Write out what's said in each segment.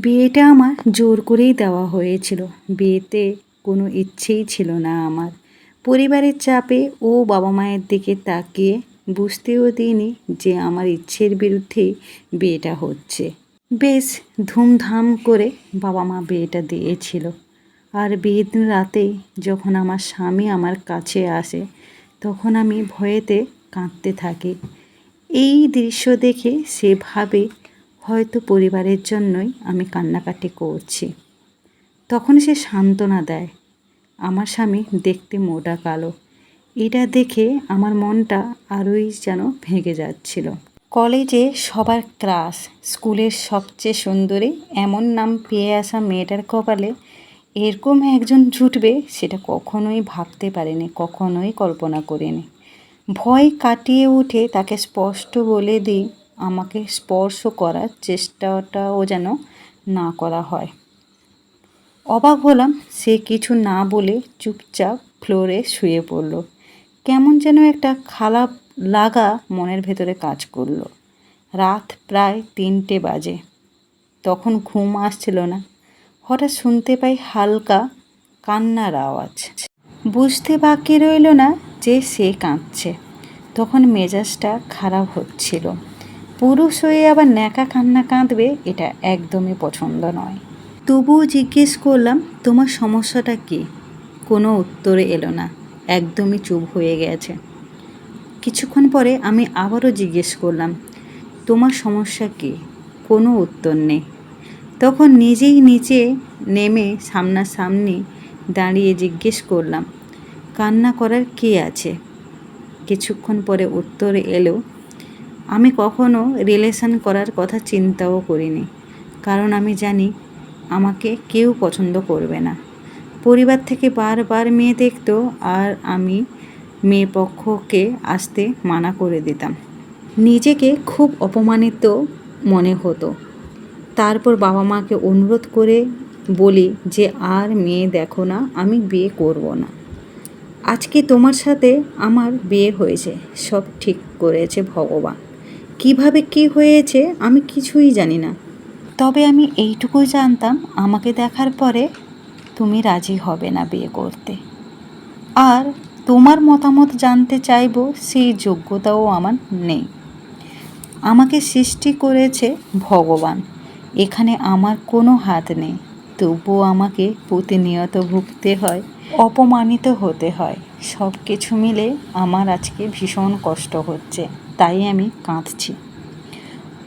বিয়েটা আমার জোর করেই দেওয়া হয়েছিল। বিয়েতে কোনো ইচ্ছেই ছিল না আমার। পরিবারের চাপে ও বাবা মায়ের দিকে তাকিয়ে বুঝতেও দিইনি যে আমার ইচ্ছের বিরুদ্ধেই বিয়েটা হচ্ছে। বেশ ধুমধাম করে বাবা মা বিয়েটা দিয়েছিল। আর বিয়ের দিন রাতে যখন আমার স্বামী আমার কাছে আসে, তখন আমি ভয়েতে কাঁদতে থাকি। এই দৃশ্য দেখে সে ভাবে হয়তো পরিবারের জন্যই আমি কান্নাকাটি করছি। তখন সে সান্ত্বনা দেয়, আমার স্বামী দেখতে মোটা কালো। এটা দেখে আমার মনটা আরোই যেন ভেঙে যাচ্ছিল। কলেজে সবার ক্রাশ স্কুলের সবচেয়ে সুন্দরী, এমন নাম পেয়ে আসা মেয়েটার কপালে এরকম একজন জুটবে সেটা কখনোই ভাবতে পারেনি, কখনোই কল্পনা করেনি। ভয় কাটিয়ে উঠে তাকে স্পষ্ট বলে দিই আমাকে স্পর্শ করার চেষ্টাটাও যেন না করা হয়। অবাক হলাম সে কিছু না বলে চুপচাপ ফ্লোরে শুয়ে পড়ল। কেমন যেন একটা খারাপ লাগা মনের ভেতরে কাজ করল। রাত প্রায় তিনটে বাজে। তখন ঘুম আসছিল না। হঠাৎ শুনতে পাই হালকা কান্নার আওয়াজ। বুঝতে বাকি রইল না যে সে কাঁদছে। তখন মেজাজটা খারাপ হচ্ছিল। পুরুষ হয়ে আবার ন্যাকা কান্না কাঁদবে, এটা একদমই পছন্দ নয়। তবুও জিজ্ঞেস করলাম, তোমার সমস্যাটা কী? কোনো উত্তরে এলো না, একদমই চুপ হয়ে গেছে। কিছুক্ষণ পরে আমি আবারও জিজ্ঞেস করলাম, তোমার সমস্যা কি? কোনো উত্তর নেই। তখন নিজেই নিচে নেমে সামনাসামনি দাঁড়িয়ে জিজ্ঞেস করলাম, কান্না করার কী আছে? কিছুক্ষণ পরে উত্তর এলো আমি কখনো রিলেশন করার কথা চিন্তাও করিনি। কারণ আমি জানি, আমাকে কেউ পছন্দ করবে না। পরিবার থেকে বারবার মেয়ে দেখতো আর আমি মেয়ে পক্ষকে আসতে মানা করে দিতাম। নিজেকে খুব অপমানিত মনে হতো। তারপর বাবা মাকে অনুরোধ করে বলি যে, আর মেয়ে দেখো না, আমি বিয়ে করব না। আজকে তোমার সাথে আমার বিয়ে হয়েছে, সব ঠিক করেছে ভগবান। কীভাবে কি হয়েছে আমি কিছুই জানি না। তবে আমি এইটুকুই জানতাম, আমাকে দেখার পরে তুমি রাজি হবে না বিয়ে করতে। আর তোমার মতামত জানতে চাইব, সেই যোগ্যতাও আমার নেই। আমাকে সৃষ্টি করেছে ভগবান, এখানে আমার কোনো হাত নেই। তবুও আমাকে প্রতিনিয়ত ভুগতে হয়, অপমানিত হতে হয়। সব কিছু মিলে আমার আজকে ভীষণ কষ্ট হচ্ছে। তাই আমি কাঁদছি।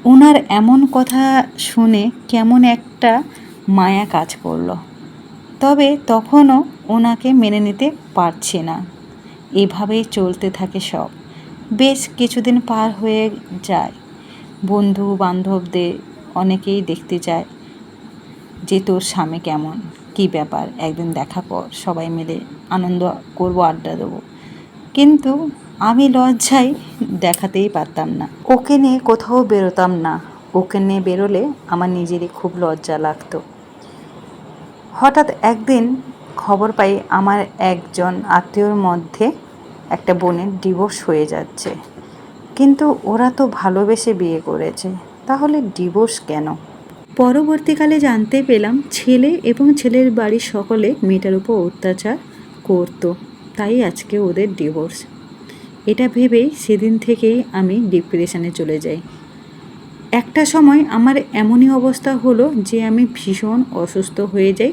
ওনার এমন কথা শুনে কেমন একটা মায়া কাজ করল। তবে তখনও ওনাকে মেনে নিতে পারছি না। এভাবেই চলতে থাকে সব। বেশ কিছুদিন পার হয়ে যায়। বন্ধু বান্ধবদের অনেকেই দেখতে যায় যে, তোর স্বামী কেমন? কি ব্যাপার? একদিন দেখা কর, সবাই মিলে আনন্দ করব, আড্ডা দেবো। কিন্তু আমি লজ্জায় দেখাতেই পারতাম না। ওকে নিয়ে কোথাও বেরোতাম না। ওকে নিয়ে বেরোলে আমার নিজেরই খুব লজ্জা লাগতো। হঠাৎ একদিন খবর পাই আমার একজন আত্মীয়র মধ্যে একটা বোনের ডিভোর্স হয়ে যাচ্ছে। কিন্তু ওরা তো ভালোবেসে বিয়ে করেছে। তাহলে ডিভোর্স কেন? পরবর্তীকালে জানতে পেলাম ছেলে এবং ছেলের বাড়ির সকলে মেয়েটার উপর অত্যাচার করতো। তাই আজকে ওদের ডিভোর্স। এটা ভেবেই সেদিন থেকেই আমি ডিপ্রেশনে চলে যাই। একটা সময় আমার এমনই অবস্থা হলো যে আমি ভীষণ অসুস্থ হয়ে যাই,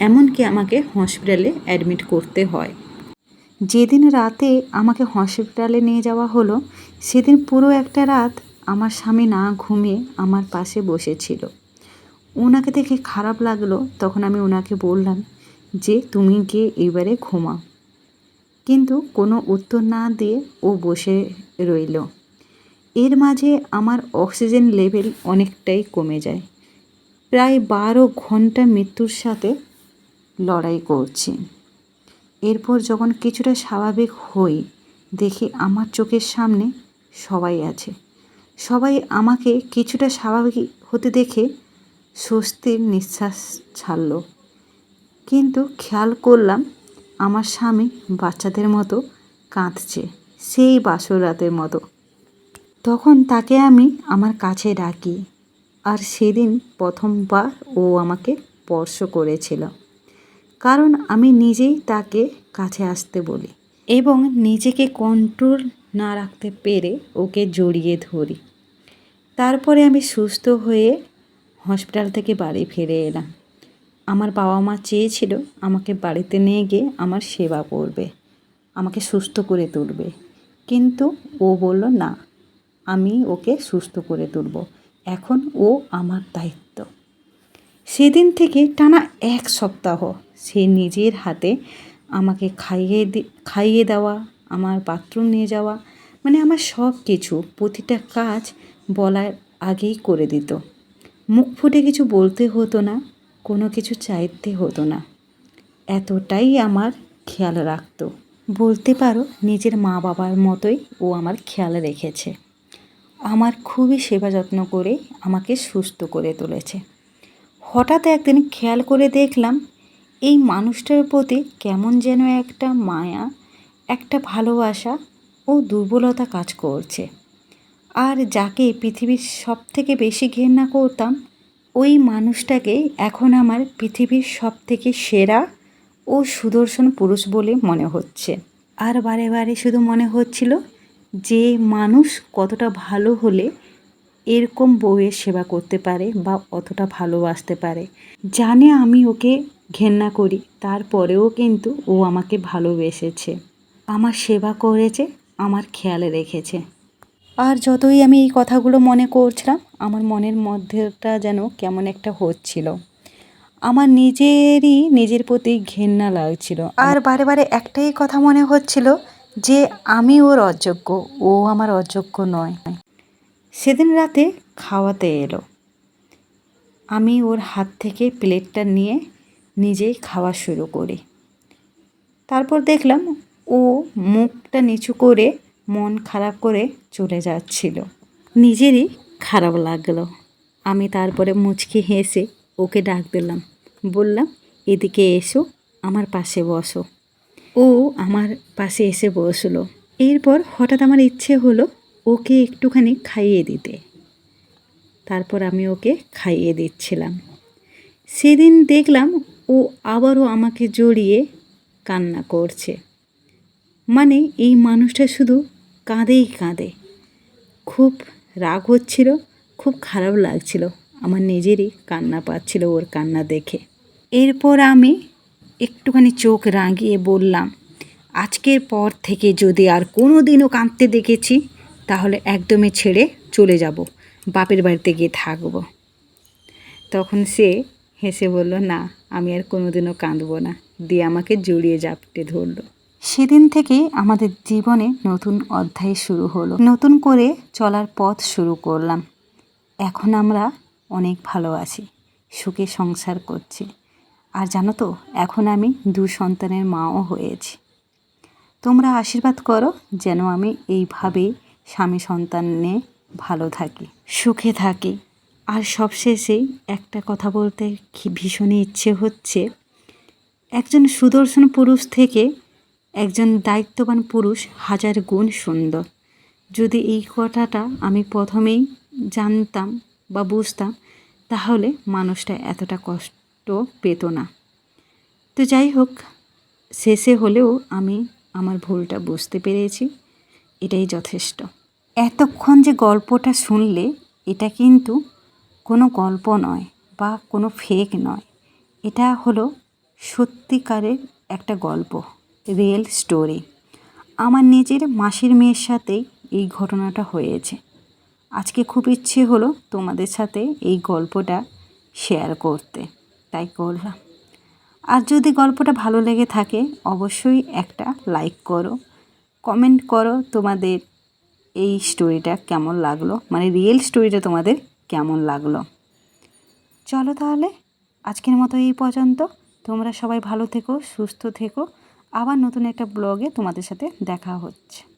এমনকি আমাকে হসপিটালে অ্যাডমিট করতে হয়। যেদিন রাতে আমাকে হসপিটালে নিয়ে যাওয়া হলো, সেদিন পুরো একটা রাত আমার স্বামী না ঘুমিয়ে আমার পাশে বসেছিল। ওনাকে দেখে খারাপ লাগল, তখন আমি ওনাকে বললাম, যে তুমি গিয়ে এবারে ঘুমাও। কিন্তু কোনো উত্তর না দিয়ে ও বসে রইল। এর মাঝে আমার অক্সিজেন লেভেল অনেকটাই কমে যায়। প্রায় বারো ঘণ্টা মৃত্যুর সাথে লড়াই করছি। এরপর যখন কিছুটা স্বাভাবিক হই, দেখি আমার চোখের সামনে সবাই আছে। সবাই আমাকে কিছুটা স্বাভাবিক হতে দেখে স্বস্তির নিঃশ্বাস ছাড়ল। কিন্তু খেয়াল করলাম আমার স্বামী বাচ্চাদের মতো কাঁদছে, সেই বাসর রাতের মতো। তখন তাকে আমি আমার কাছে ডাকি। আর সেদিন প্রথমবার ও আমাকে স্পর্শ করেছিল। কারণ আমি নিজেই তাকে কাছে আসতে বলি এবং নিজেকে কন্ট্রোল না রাখতে পেরে ওকে জড়িয়ে ধরি। তারপরে আমি সুস্থ হয়ে হসপিটাল থেকে বাড়ি ফিরে এলাম। আমার বাবা মা চেয়েছিল আমাকে বাড়িতে নিয়ে গিয়ে আমার সেবা করবে, আমাকে সুস্থ করে তুলবে। কিন্তু ও বলল, না, আমি ওকে সুস্থ করে তুলব। এখন ও আমার দায়িত্ব। সেদিন থেকে টানা এক সপ্তাহ সে নিজের হাতে আমাকে খাইয়ে খাইয়ে দেওয়া, আমার বাথরুম নিয়ে যাওয়া মানে আমার সব কিছু, প্রতিটা কাজ বলার আগেই করে দিত। মুখ ফুটে কিছু বলতে হতো না। কোনো কিছু চাইতে হতো না। এতটাই আমার খেয়াল রাখতো। বলতে পারো, নিজের মা বাবার মতোই ও আমার খেয়াল রেখেছে। আমার খুবই সেবা যত্ন করে আমাকে সুস্থ করে তুলেছে। হঠাৎ একদিন খেয়াল করে দেখলাম, এই মানুষটার প্রতি কেমন যেন একটা মায়া, একটা ভালোবাসা ও দুর্বলতা কাজ করছে। আর যাকে পৃথিবীর সব থেকে বেশি ঘেন্না করতাম ওই মানুষটাকে এখন আমার পৃথিবীর সব থেকে সেরা ও সুদর্শন পুরুষ বলে মনে হচ্ছে। আর বারে বারে শুধু মনে হচ্ছিল যে মানুষ কতটা ভালো হলে এরকম বউয়ের সেবা করতে পারে বা অতটা ভালোবাসতে পারে। জানে আমি ওকে ঘেন্না করি, তারপরেও কিন্তু ও আমাকে ভালোবেসেছে। আমার সেবা করেছে, আমার খেয়ালে রেখেছে। আর যতই আমি এই কথাগুলো মনে করছিলাম আমার মনের মধ্যেটা যেন কেমন একটা হচ্ছিল। আমার নিজেরই নিজের প্রতি ঘেন্না লাগছিল। আর বারে বারে একটাই কথা মনে হচ্ছিল যে আমি ওর অযোগ্য ও আমার অযোগ্য নয়। সেদিন রাতে খাওয়াতে এলো। আমি ওর হাত থেকে প্লেটটা নিয়ে নিজেই খাওয়া শুরু করি। তারপর দেখলাম ও মুখটা নিচু করে মন খারাপ করে চলে যাচ্ছিল। নিজেরই খারাপ লাগল। আমি তারপরে মুচকি হেসে ওকে ডাক দিলাম। বললাম, এদিকে এসো, আমার পাশে বসো। ও আমার পাশে এসে বসল। এরপর হঠাৎ আমার ইচ্ছে হলো ওকে একটুখানি খাইয়ে দিতে। তারপর আমি ওকে খাইয়ে দিচ্ছিলাম। সেদিন দেখলাম ও আবারও আমাকে জড়িয়ে কান্না করছে। মানে এই মানুষটা শুধু কাঁদেই কাঁদে। খুব রাগ হচ্ছিল, খুব খারাপ লাগছিল। আমার নিজেরই কান্না পাচ্ছিল ওর কান্না দেখে। এরপর আমি একটুখানি চোখ রাঙিয়ে বললাম, আজকের পর থেকে যদি আর কোনো দিনও কাঁদতে দেখেছি, তাহলে একদমই ছেড়ে চলে যাব, বাপের বাড়িতে গিয়ে থাকব। তখন সে হেসে বলল, না, আমি আর কোনোদিনও কাঁদবো না। দিয়ে আমাকে জড়িয়ে জাপটে ধরলো। সেদিন থেকে আমাদের জীবনে নতুন অধ্যায় শুরু হলো। নতুন করে চলার পথ শুরু করলাম। এখন আমরা অনেক ভালো আছি, সুখে সংসার করছি। আর জানো তো, এখন আমি দু সন্তানের মাও হয়েছি। তোমরা আশীর্বাদ করো যেন আমি এইভাবে স্বামী সন্তান নিয়ে ভালো থাকি, সুখে থাকি। আর সবশেষে একটা কথা বলতে ভীষণই ইচ্ছে হচ্ছে, একজন সুদর্শন পুরুষ থেকে একজন দায়িত্ববান পুরুষ হাজার গুণ সুন্দর। যদি এই কথাটা আমি প্রথমেই জানতাম বা বুঝতাম, তাহলে মানুষটা এতটা কষ্ট পেত না। তো যাই হোক, শেষে হলেও আমি আমার ভুলটা বুঝতে পেরেছি, এটাই যথেষ্ট। এতক্ষণ যে গল্পটা শুনলে, এটা কিন্তু কোনো গল্প নয় বা কোনো ফেক নয়। এটা হলো সত্যিকারের একটা গল্প। রিয়েল স্টোরি আমার নিজের মাসির মেয়ের সাথেই এই ঘটনাটা হয়েছে। আজকে খুব ইচ্ছে হলো তোমাদের সাথে এই গল্পটা শেয়ার করতে। তাই করলাম। আর যদি গল্পটা ভালো লেগে থাকে, অবশ্যই একটা লাইক করো। কমেন্ট করো তোমাদের এই স্টোরিটা কেমন লাগল? মানে রিয়েল স্টোরিটা তোমাদের কেমন লাগল? চলো তাহলে, আজকের মতো এই পর্যন্ত। তোমরা সবাই ভালো থেকো, সুস্থ থেকো। আবার নতুন একটা ব্লগে তোমাদের সাথে দেখা হচ্ছে।